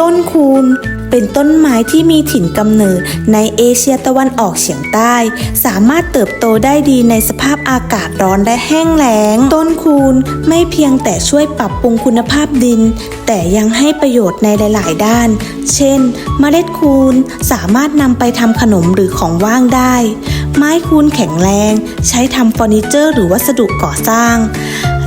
ต้นคูนเป็นต้นไม้ที่มีถิ่นกำเนิดในเอเชียตะวันออกเฉียงใต้ สามารถเติบโตได้ดีในสภาพอากาศร้อนและแห้งแล้ง ต้นคูนไม่เพียงแต่ช่วยปรับปรุงคุณภาพดิน แต่ยังให้ประโยชน์ในหลาย ๆ ด้าน เช่น เมล็ดคูนสามารถนำไปทำขนมหรือของว่างได้ไม้คูนแข็งแรง ใช้ทำเฟอร์นิเจอร์ หรือวัสดุก่อสร้าง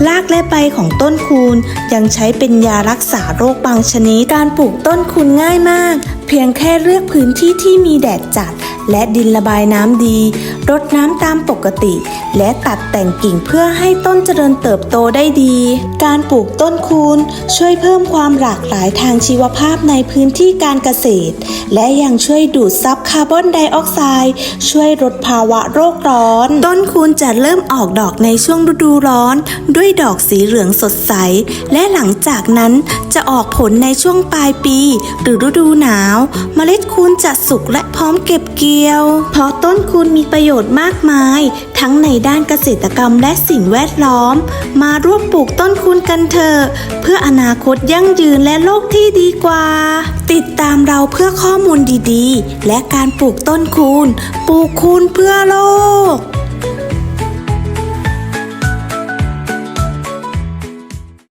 รากและใบของต้นคูนยังใช้เป็นยารักษาโรคบางชนิด การปลูกต้นคูนง่ายมาก เพียงแค่เลือกพื้นที่ที่มีแดดจัด และดินระบายน้ำดี รดน้ำามปกติ และตัดแต่งกิ่งเพื่อให้ต้นเจริญเติบโตได้ดี การปลูกต้นคูนช่วยเพิ่มความหลากหลายทางชีวภาพในพื้นที่การเกษตร และยังช่วยดูดซับคาร์บอนไดออกไซด์ช่วยลดภาวะโรคร้อน ต้นคูนจะเริ่มออกดอกในช่วงฤดูร้อน ด้วยดอกสีเหลืองสดใส และหลังจากนั้นจะออกผลในช่วงปลายปี หรือฤดูหนาวเมล็ดคูนจะสุกและพร้อมเก็บเกี่ยว เพราะต้นคูนมีประโยชน์มากมายทั้งในด้านเกษตรกรรมและสิ่งแวดล้อม มาร่วมปลูกต้นคูนกันเถอะเพื่ออนาคตยั่งยืนและโลกที่ดีกว่า ติดตามเราเพื่อข้อมูลดีๆ และการปลูกต้นคูนปลูกคูนเพื่อโลก